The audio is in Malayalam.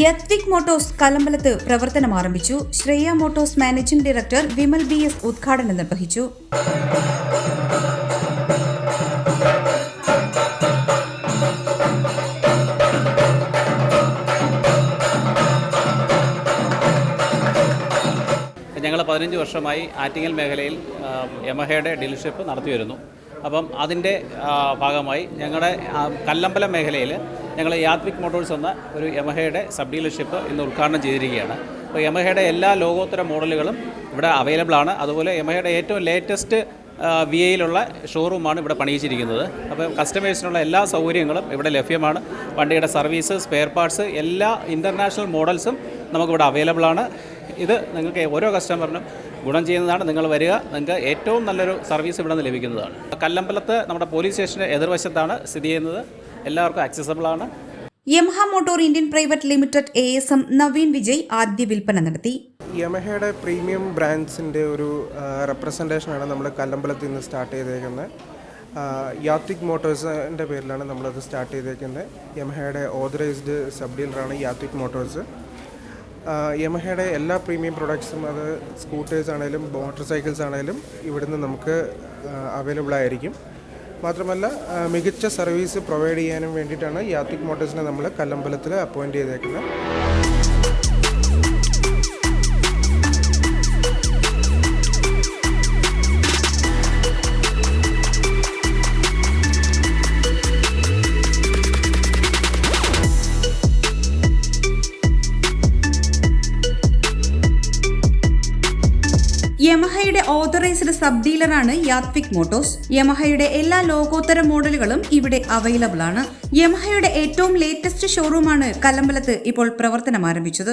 യത്വിക് മോട്ടോഴ്സ് കലമ്പലത്ത് പ്രവർത്തനം ആരംഭിച്ചു. Shreya motors managing director Vimal B S ഉദ്ഘാടനം നിർവഹിച്ചു. ഞങ്ങൾ പതിനഞ്ച് വർഷമായി ആറ്റിങ്ങൽ മേഖലയിൽ യമഹയുടെ ഡീലർഷിപ്പ് നടത്തി വരുന്നു അപ്പം അതിന്റെ ഭാഗമായി ഞങ്ങളുടെ കല്ലമ്പലം മേഖലയിൽ ഞങ്ങൾ യാത്രിക് മോട്ടോഴ്സ് എന്ന ഒരു യമഹയുടെ സബ് ഡീലർഷിപ്പ് ഇന്ന് ഉദ്ഘാടനം ചെയ്തിരിക്കുകയാണ്. അപ്പോൾ യമഹയുടെ എല്ലാ ലോകോത്തര മോഡലുകളും ഇവിടെ അവൈലബിൾ ആണ്. അതുപോലെ യമഹയുടെ ഏറ്റവും ലേറ്റസ്റ്റ് വി എയിലുള്ള ഷോറൂമാണ് ഇവിടെ പണിയിച്ചിരിക്കുന്നത്. അപ്പോൾ കസ്റ്റമേഴ്സിനുള്ള എല്ലാ സൗകര്യങ്ങളും ഇവിടെ ലഭ്യമാണ്. വണ്ടിയുടെ സർവീസ് സ്പെയർ പാർട്സ് എല്ലാ ഇന്റർനാഷണൽ മോഡൽസും നമുക്കിവിടെ അവൈലബിൾ ആണ്. ഇത് നിങ്ങൾക്ക് ഓരോ കസ്റ്റമറിനും ഗുണം ചെയ്യുന്നതാണ്. നിങ്ങൾ വരിക നിങ്ങൾക്ക് ഏറ്റവും നല്ലൊരു സർവീസ് ഇവിടെ നിന്ന് ലഭിക്കുന്നതാണ്. കല്ലമ്പലത്ത് നമ്മുടെ പോലീസ് സ്റ്റേഷന്റെ എതിർവശത്താണ് സ്ഥിതി ചെയ്യുന്നത്. എല്ലാവർക്കും ആക്സസബിൾ ആണ്. Yamaha motor Indian private limited A S M Naveen Vijay ആദ്യ വിൽപ്പന നടത്തി. യമഹയുടെ പ്രീമിയം ബ്രാൻഡ്സിന്റെ ഒരു റെപ്രസെന്റേഷനാണ് നമ്മൾ കല്ലമ്പലത്തിൽ നിന്ന് സ്റ്റാർട്ട് ചെയ്തേക്കുന്നത്. യാത്വിക് മോട്ടോഴ്സിന്റെ പേരിലാണ് നമ്മളത് സ്റ്റാർട്ട് ചെയ്തേക്കുന്നത്. യമഹയുടെ ഓതറൈസ്ഡ് സബ് ഡീലറാണ് യാത്വിക് മോട്ടോഴ്സ് യമഹയുടെ എല്ലാ പ്രീമിയം പ്രൊഡക്ട്സും അത് സ്കൂട്ടേഴ്സ് ആണെങ്കിലും മോട്ടോർ സൈക്കിൾസ് ആണെങ്കിലും ഇവിടുന്ന് നമുക്ക് അവൈലബിൾ ആയിരിക്കും. മാത്രമല്ല മികച്ച സർവീസ് പ്രൊവൈഡ് ചെയ്യാനും വേണ്ടിയിട്ടാണ് യാത്രിക് മോട്ടോഴ്സിനെ നമ്മൾ കല്ലമ്പലത്തിൽ അപ്പോയിന്റ് ചെയ്തേക്കുന്നത്. യമഹയുടെ ഓതറൈസ്ഡ് സബ് ഡീലറാണ് യാത്വിക് മോട്ടോഴ്സ് യമഹയുടെ എല്ലാ ലോകോത്തര മോഡലുകളും ഇവിടെ അവൈലബിൾ ആണ്. യമഹയുടെ ഏറ്റവും ലേറ്റസ്റ്റ് ഷോറൂമാണ് കലമ്പലത്ത് ഇപ്പോൾ പ്രവർത്തനം ആരംഭിച്ചത്